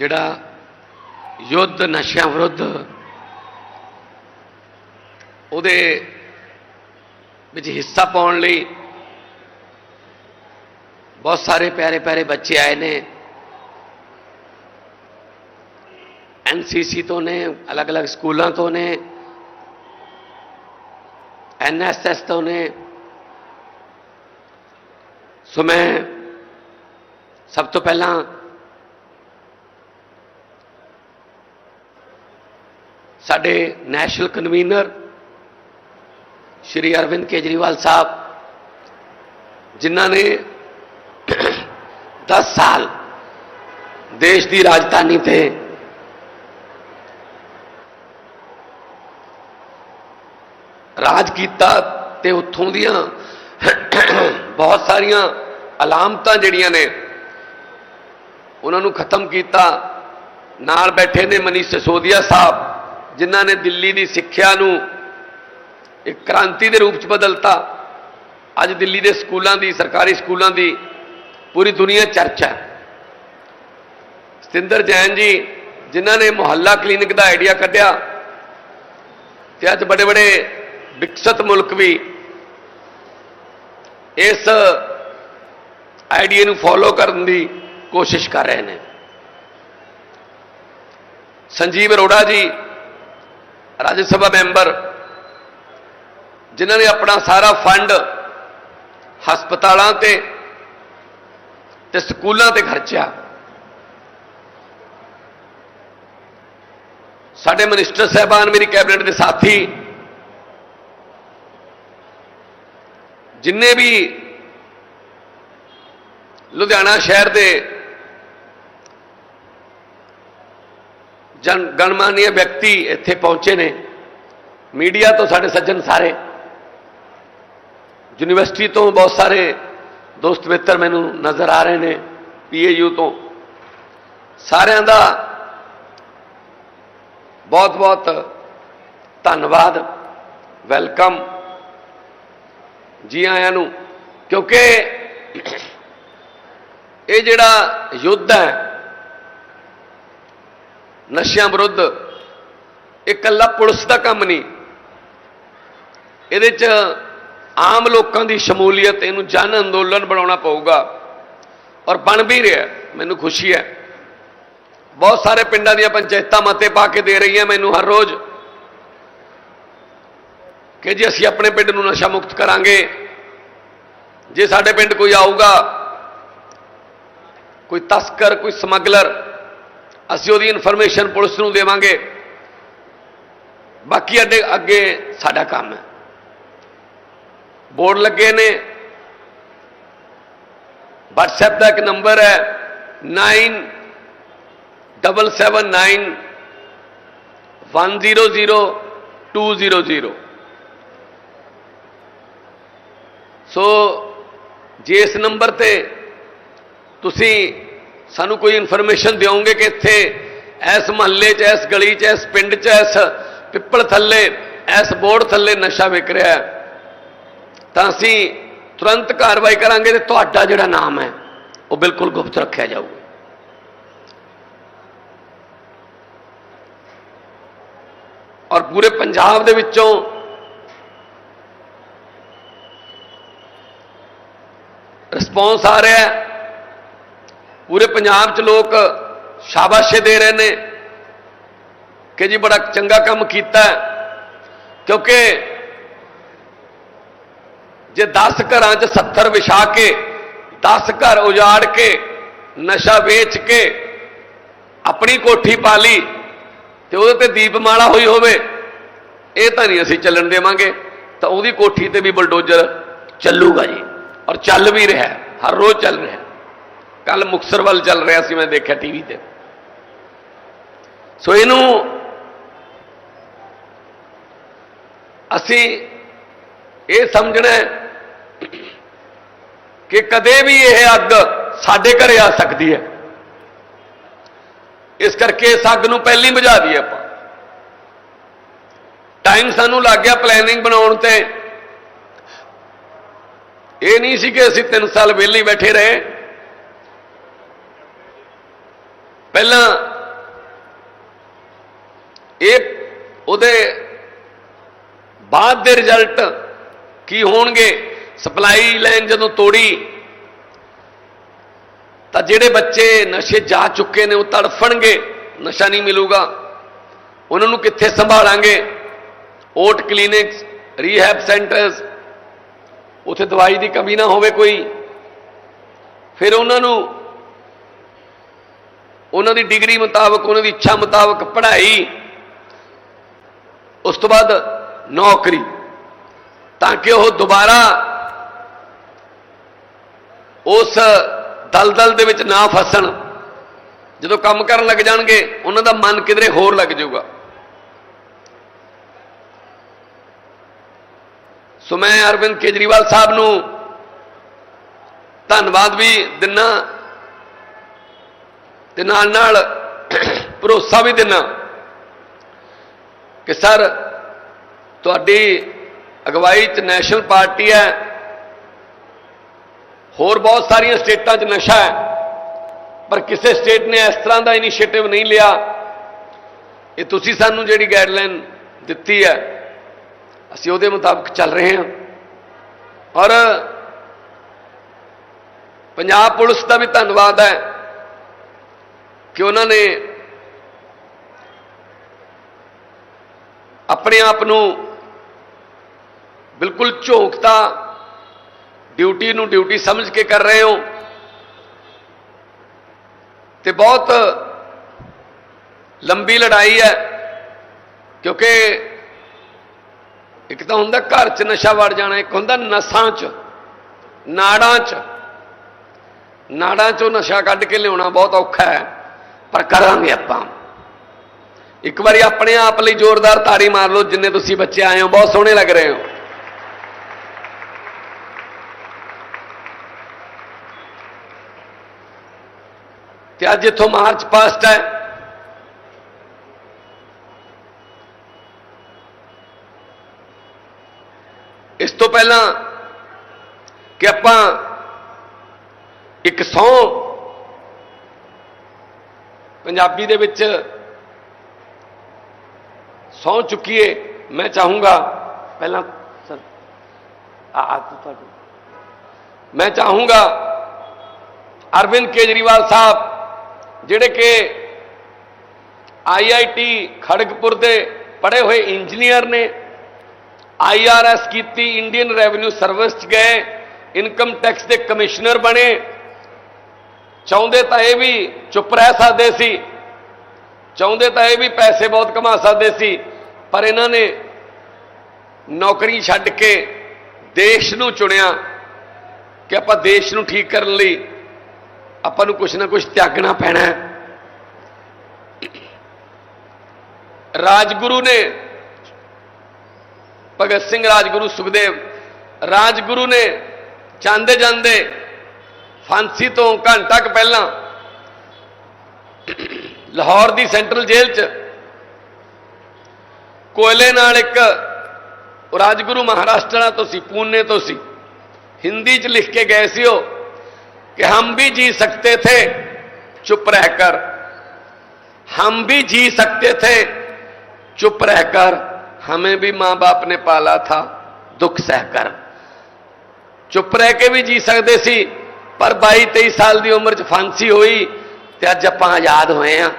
ਜਿਹੜਾ ਯੁੱਧ ਨਸ਼ਿਆਂ ਵਿਰੁੱਧ ਉਹਦੇ ਵਿੱਚ ਹਿੱਸਾ ਪਾਉਣ ਲਈ ਬਹੁਤ ਸਾਰੇ ਪਿਆਰੇ ਪਿਆਰੇ ਬੱਚੇ ਆਏ ਨੇ। ਐਨਸੀਸੀ ਤੋਂ ਨੇ, ਅਲੱਗ-ਅਲੱਗ ਸਕੂਲਾਂ ਤੋਂ ਨੇ ਐਨਐਸਐਸ ਤੋਂ ਨੇ। ਸੋ ਮੈਂ ਸਭ ਤੋਂ ਪਹਿਲਾਂ ਸਾਡੇ ਨੈਸ਼ਨਲ ਕਨਵੀਨਰ ਸ਼੍ਰੀ ਅਰਵਿੰਦ ਕੇਜਰੀਵਾਲ ਸਾਹਿਬ, ਜਿਨ੍ਹਾਂ ਨੇ 10 ਸਾਲ ਦੇਸ਼ ਦੀ ਰਾਜਧਾਨੀ ਤੇ ਰਾਜ ਕੀਤਾ ਤੇ ਉੱਥੋਂ ਦੀਆਂ ਬਹੁਤ ਸਾਰੀਆਂ ਅਲਾਮਤਾਂ ਜਿਹੜੀਆਂ ਨੇ, ਉਹਨਾਂ ਨੂੰ ਖਤਮ ਕੀਤਾ। ਨਾਲ ਬੈਠੇ ਨੇ ਮਨੀਸ਼ ਸਿਸੋਦੀਆ ਸਾਹਿਬ ਜਿਨ੍ਹਾਂ ਨੇ ਦਿੱਲੀ ਦੀ ਸਿੱਖਿਆ ਨੂੰ ਇੱਕ ਕ੍ਰਾਂਤੀ ਦੇ ਰੂਪ ਚ ਬਦਲਤਾ, ਅੱਜ ਦਿੱਲੀ ਦੇ ਸਕੂਲਾਂ ਦੀ, ਸਰਕਾਰੀ ਸਕੂਲਾਂ ਦੀ ਪੂਰੀ ਦੁਨੀਆ ਚਰਚਾ ਹੈ। ਸਤਿੰਦਰ ਜੈਨ ਜੀ, ਜਿਨ੍ਹਾਂ ਨੇ ਮੁਹੱਲਾ ਕਲੀਨਿਕ ਦਾ ਆਈਡੀਆ ਕੱਢਿਆ ਤੇ ਅੱਜ ਬੜੇ ਬੜੇ ਵਿਕਸਿਤ ਮੁਲਕ ਵੀ ਇਸ ਆਈਡੀਆ ਨੂੰ ਫੋਲੋ ਕਰਨ ਦੀ ਕੋਸ਼ਿਸ਼ ਕਰ ਰਹੇ ਨੇ। ਸੰਜੀਵ ਅਰੋੜਾ ਜੀ ਰਾਜ ਸਭਾ ਮੈਂਬਰ, ਜਿਨ੍ਹਾਂ ਨੇ ਆਪਣਾ ਸਾਰਾ ਫੰਡ ਹਸਪਤਾਲਾਂ ਤੇ ਤੇ ਸਕੂਲਾਂ ਤੇ ਖਰਚਿਆ। ਸਾਡੇ ਮਿਨਿਸਟਰ ਸਹਿਬਾਨ, ਮੇਰੀ ਕੈਬਨਿਟ ਦੇ ਸਾਥੀ, ਜਿੰਨੇ ਵੀ ਲੁਧਿਆਣਾ ਸ਼ਹਿਰ ਦੇ ਜਨ ਗਣਮਾਨਿਆ ਵਿਅਕਤੀ ਇੱਥੇ ਪਹੁੰਚੇ ਨੇ। ਮੀਡੀਆ ਤੋਂ ਸਾਡੇ ਸੱਜਣ ਸਾਰੇ। ਯੂਨੀਵਰਸਿਟੀ ਤੋਂ ਬਹੁਤ ਸਾਰੇ ਦੋਸਤ ਮਿੱਤਰ ਮੈਨੂੰ ਨਜ਼ਰ ਆ ਰਹੇ ਨੇ, ਪੀਏਯੂ ਤੋਂ। ਸਾਰਿਆਂ ਦਾ ਬਹੁਤ ਬਹੁਤ ਧੰਨਵਾਦ, ਵੈਲਕਮ ਜੀ ਆਇਆਂ ਨੂੰ। ਕਿਉਂਕਿ ਇਹ ਜਿਹੜਾ ਯੁੱਧ ਹੈ ਨਸ਼ਿਆਂ ਵਿਰੁੱਧ। ਇਹ ਇਕੱਲਾ ਪੁਲਿਸ ਦਾ ਕੰਮ ਨਹੀਂ। ਇਹਦੇ 'ਚ ਆਮ ਲੋਕਾਂ ਦੀ ਸ਼ਮੂਲੀਅਤ, ਇਹਨੂੰ ਜਨ ਅੰਦੋਲਨ ਬਣਾਉਣਾ ਪਊਗਾ। ਔਰ ਬਣ ਵੀ ਰਿਹਾ, ਮੈਨੂੰ ਖੁਸ਼ੀ ਹੈ। ਬਹੁਤ ਸਾਰੇ ਪਿੰਡਾਂ ਦੀਆਂ ਪੰਚਾਇਤਾਂ ਮਤੇ ਪਾ ਕੇ ਦੇ ਰਹੀਆਂ ਮੈਨੂੰ ਹਰ ਰੋਜ਼ ਕਿ ਜੀ ਅਸੀਂ ਆਪਣੇ ਪਿੰਡ ਨੂੰ ਨਸ਼ਾ ਮੁਕਤ ਕਰਾਂਗੇ, ਜੇ ਸਾਡੇ ਪਿੰਡ ਕੋਈ ਆਊਗਾ, ਕੋਈ ਤਸਕਰ, ਕੋਈ ਸਮਗਲਰ ਅਸੀਂ ਉਹਦੀ ਇਨਫੋਰਮੇਸ਼ਨ ਪੁਲਿਸ ਨੂੰ ਦੇਵਾਂਗੇ ਬਾਕੀ ਅੱਡੇ ਅੱਗੇ ਸਾਡਾ ਕੰਮ ਹੈ ਬੋਰਡ ਲੱਗੇ ਨੇ WhatsApp ਦਾ ਇੱਕ ਨੰਬਰ ਹੈ 9779 100200 ਸੋ ਜੇ ਇਸ ਨੰਬਰ ਤੇ ਤੁਸੀਂ ਸਾਨੂੰ ਕੋਈ ਇਨਫੋਰਮੇਸ਼ਨ ਦਿਓਗੇ ਕਿ ਇੱਥੇ ਇਸ ਮਹੱਲੇ 'ਚ, ਇਸ ਗਲੀ 'ਚ, ਇਸ ਪਿੰਡ 'ਚ, ਇਸ ਪਿੱਪਲ ਥੱਲੇ, ਇਸ ਬੋਰਡ ਥੱਲੇ ਨਸ਼ਾ ਵਿਕ ਰਿਹਾ ਹੈ। ਤਾਂ ਅਸੀਂ ਤੁਰੰਤ ਕਾਰਵਾਈ ਕਰਾਂਗੇ ਤੇ ਤੁਹਾਡਾ ਜਿਹੜਾ ਨਾਮ ਹੈ, ਉਹ ਬਿਲਕੁਲ ਗੁਪਤ ਰੱਖਿਆ ਜਾਊਗਾ। ਔਰ ਪੂਰੇ ਪੰਜਾਬ ਦੇ ਵਿੱਚੋਂ ਰਿਸਪੌਂਸ ਆ ਰਿਹਾ ਹੈ। ਪੂਰੇ ਪੰਜਾਬ 'ਚ ਲੋਕ ਸ਼ਾਬਾਸ਼ੇ ਦੇ ਰਹੇ ਨੇ ਕਿ ਜੀ ਬੜਾ ਚੰਗਾ ਕੰਮ ਕੀਤਾ ਕਿਉਂਕਿ ਜੇ 10 ਘਰਾਂ 'ਚ 70 ਵਿਛਾ ਕੇ 10 ਘਰ ਉਜਾੜ ਕੇ, ਨਸ਼ਾ ਵੇਚ ਕੇ ਆਪਣੀ ਕੋਠੀ ਪਾ ਲਈ ਤੇ ਉਹਦੇ ਤੇ ਦੀਪਮਾਲਾ ਹੋਈ ਹੋਵੇ, ਇਹ ਤਾਂ ਨਹੀਂ ਅਸੀਂ ਚੱਲਣ ਦੇਵਾਂਗੇ, ਤਾਂ ਉਹਦੀ ਕੋਠੀ ਤੇ ਵੀ ਬਲਡੋਜ਼ਰ ਚੱਲੂਗਾ ਜੀ। ਔਰ ਚੱਲ ਵੀ ਰਿਹਾ ਹਰ ਰੋਜ਼ ਚੱਲ ਰਿਹਾ ਕੱਲ ਮੁਕਸਰ ਵੱਲ ਚੱਲ ਰਿਹਾ ਸੀ ਮੈਂ ਦੇਖਿਆ ਟੀਵੀ ਤੇ। ਸੋ ਇਹਨੂੰ ਅਸੀਂ ਇਹ ਸਮਝਣਾ ਕਿ ਕਦੇ ਵੀ ਇਹ ਅੱਗ ਸਾਡੇ ਘਰੇ ਆ ਸਕਦੀ ਹੈ। ਇਸ ਕਰਕੇ ਇਸ ਅੱਗ ਨੂੰ ਪਹਿਲੀ ਬੁਝਾ ਦਈਏ ਆਪਾਂ। ਟਾਈਮ ਸਾਨੂੰ ਲੱਗ ਗਿਆ ਪਲੈਨਿੰਗ ਬਣਾਉਣ ਤੇ। ਇਹ ਨਹੀਂ ਸੀ ਕਿ ਅਸੀਂ 3 ਸਾਲ ਵਿਹਲੇ ਬੈਠੇ ਰਹੇ। ਪਹਿਲਾਂ ਇਹ ਉਹਦੇ ਬਾਅਦ ਦੇ ਰਿਜ਼ਲਟ ਕੀ ਹੋਣਗੇ? ਸਪਲਾਈ ਲਾਈਨ ਜਦੋਂ ਤੋੜੀ, ਤਾਂ ਜਿਹੜੇ ਬੱਚੇ ਨਸ਼ੇ ਜਾ ਚੁੱਕੇ ਨੇ ਉਹ ਤੜਫਣਗੇ, ਨਸ਼ਾ ਨਹੀਂ ਮਿਲੂਗਾ। ਉਹਨਾਂ ਨੂੰ ਕਿੱਥੇ ਸੰਭਾਲਾਂਗੇ? ਓਟ ਕਲੀਨਿਕਸ, ਰੀਹੈਬ ਸੈਂਟਰਸ, ਉਥੇ ਦਵਾਈ ਦੀ ਕਮੀ ਨਾ ਹੋਵੇ ਕੋਈ। ਫਿਰ ਉਹਨਾਂ ਨੂੰ ਉਹਨਾਂ ਦੀ ਡਿਗਰੀ ਮੁਤਾਬਕ, ਉਹਨਾਂ ਦੀ ਇੱਛਾ ਮੁਤਾਬਕ ਪੜ੍ਹਾਈ, ਉਸ ਤੋਂ ਬਾਅਦ ਨੌਕਰੀ। ਤਾਂ ਕਿ ਉਹ ਦੁਬਾਰਾ ਉਸ ਦਲਦਲ ਦੇ ਵਿੱਚ ਨਾ ਫਸਣ। ਜਦੋਂ ਕੰਮ ਕਰਨ ਲੱਗ ਜਾਣਗੇ, ਉਹਨਾਂ ਦਾ ਮਨ ਕਿਧਰੇ ਹੋਰ ਲੱਗ ਜਾਊਗਾ। ਸੋ ਮੈਂ ਅਰਵਿੰਦ ਕੇਜਰੀਵਾਲ ਸਾਹਿਬ ਨੂੰ ਧੰਨਵਾਦ ਵੀ ਦਿਨਾ। ਤੇ ਨਾਲ ਨਾਲ ਭਰੋਸਾ ਵੀ ਦਿਨਾ ਕਿ ਸਰ, ਤੁਹਾਡੀ ਅਗਵਾਈ 'ਚ ਨੈਸ਼ਨਲ ਪਾਰਟੀ ਹੈ। ਹੋਰ ਬਹੁਤ ਸਾਰੀਆਂ ਸਟੇਟਾਂ 'ਚ ਨਸ਼ਾ ਹੈ, ਪਰ ਕਿਸੇ ਸਟੇਟ ਨੇ ਇਸ ਤਰ੍ਹਾਂ ਦਾ ਇਨੀਸ਼ੀਏਟਿਵ ਨਹੀਂ ਲਿਆ। ਇਹ ਤੁਸੀਂ ਸਾਨੂੰ ਜਿਹੜੀ ਗਾਈਡਲਾਈਨ ਦਿੱਤੀ ਹੈ, ਅਸੀਂ ਉਹਦੇ ਮੁਤਾਬਕ ਚੱਲ ਰਹੇ ਹਾਂ। ਔਰ ਪੰਜਾਬ ਪੁਲਿਸ ਦਾ ਵੀ ਧੰਨਵਾਦ ਹੈ ਕਿ ਉਹਨਾਂ ਨੇ ਆਪਣੇ ਆਪ ਨੂੰ ਬਿਲਕੁਲ ਝੋਕਤਾ, ਡਿਊਟੀ ਨੂੰ ਡਿਊਟੀ ਸਮਝ ਕੇ ਕਰ ਰਹੇ ਹੋ। ਤੇ ਬਹੁਤ ਲੰਬੀ ਲੜਾਈ ਹੈ, ਕਿਉਂਕਿ ਇੱਕ ਤਾਂ ਹੁੰਦਾ ਘਰ 'ਚ ਨਸ਼ਾ ਵੜ ਜਾਣਾ, ਇੱਕ ਹੁੰਦਾ ਨਸਾਂ 'ਚ, ਨਾੜਾਂ 'ਚ। ਨਾੜਾਂ 'ਚੋਂ ਨਸ਼ਾ ਕੱਢ ਕੇ ਲਿਆਉਣਾ ਬਹੁਤ ਔਖਾ ਹੈ। ਪਰ ਕਰਾਂਗੇ ਆਪਾਂ। ਇੱਕ ਵਾਰੀ ਆਪਣੇ ਆਪ ਲਈ ਜ਼ੋਰਦਾਰ ਤਾੜੀ ਮਾਰ ਲਓ, ਜਿੰਨੇ ਤੁਸੀਂ ਬੱਚੇ ਆਏ ਹੋ, ਬਹੁਤ ਸੋਹਣੇ ਲੱਗ ਰਹੇ ਹੋ। ਤੇ ਅੱਜ ਇੱਥੋਂ ਮਾਰਚ ਪਾਸਟ ਹੈ। ਇਸ ਤੋਂ ਪਹਿਲਾਂ ਕਿ ਆਪਾਂ ਇੱਕ ਸੌ ਪੰਜਾਬੀ ਦੇ ਵਿੱਚ ਸੌ ਚੁੱਕੀਏ, ਮੈਂ ਚਾਹੂੰਗਾ, ਪਹਿਲਾਂ ਸਰ, ਆ ਆ ਤੂੰ ਤੁਹਾਡੀ। ਮੈਂ ਚਾਹੂੰਗਾ ਅਰਵਿੰਦ ਕੇਜਰੀਵਾਲ ਸਾਹਿਬ, ਜਿਹੜੇ ਕਿ ਆਈਆਈਟੀ ਖੜਗਪੁਰ ਦੇ ਪੜ੍ਹੇ ਹੋਏ ਇੰਜੀਨੀਅਰ ਨੇ ਆਈਆਰਐਸ ਕੀਤੀ, ਇੰਡੀਅਨ ਰੈਵਨਿਊ ਸਰਵਿਸ ਚ ਗਏ, ਇਨਕਮ ਟੈਕਸ ਦੇ ਕਮਿਸ਼ਨਰ ਬਣੇ ਚਾਹੁੰਦੇ ਤਾਂ ਇਹ ਵੀ ਚੁੱਪ ਰਹਿ ਸਕਦੇ ਸੀ। ਚਾਹੁੰਦੇ ਤਾਂ ਇਹ ਵੀ ਪੈਸੇ ਬਹੁਤ ਕਮਾ ਸਕਦੇ ਸੀ, ਪਰ ਇਹਨਾਂ ਨੇ ਨੌਕਰੀ ਛੱਡ ਕੇ ਦੇਸ਼ ਨੂੰ ਚੁਣਿਆ ਕਿ ਆਪਾਂ ਦੇਸ਼ ਨੂੰ ਠੀਕ ਕਰਨ ਲਈ ਆਪਾਂ ਨੂੰ ਕੁਝ ਨਾ ਕੁਝ ਤਿਆਗਣਾ ਪੈਣਾ ਹੈ। ਰਾਜਗੁਰੂ ਨੇ, ਭਗਤ ਸਿੰਘ ਰਾਜਗੁਰੂ ਸੁਖਦੇਵ, ਰਾਜਗੁਰੂ ਨੇ ਜਾਂਦੇ ਜਾਂਦੇ ਫਾਂਸੀ ਤੋਂ ਘੰਟਾ ਕੁ ਪਹਿਲਾਂ ਲਾਹੌਰ ਦੀ ਸੈਂਟਰਲ ਜੇਲ੍ਹ 'ਚ ਕੋਇਲੇ ਨਾਲ ਇੱਕ ਉਹ ਰਾਜਗੁਰੂ ਮਹਾਰਾਸ਼ਟਰ ਤੋਂ ਸੀ ਪੂਨੇ ਤੋਂ ਸੀ ਹਿੰਦੀ 'ਚ ਲਿਖ ਕੇ ਗਏ ਸੀ ਉਹ कि हम भी जी सकते थे चुप रहकर हम भी जी सकते थे चुप रहकर हमें भी मां बाप ने पाला था दुख सहकर ਚੁੱਪ ਰਹਿ ਕੇ ਵੀ ਜੀ ਸਕਦੇ ਸੀ ਪਰ 22 23 ਸਾਲ ਦੀ ਉਮਰ 'ਚ ਫਾਂਸੀ ਹੋਈ ਤੇ ਅੱਜ ਆਪਾਂ ਆਜ਼ਾਦ ਹੋਏ ਆ।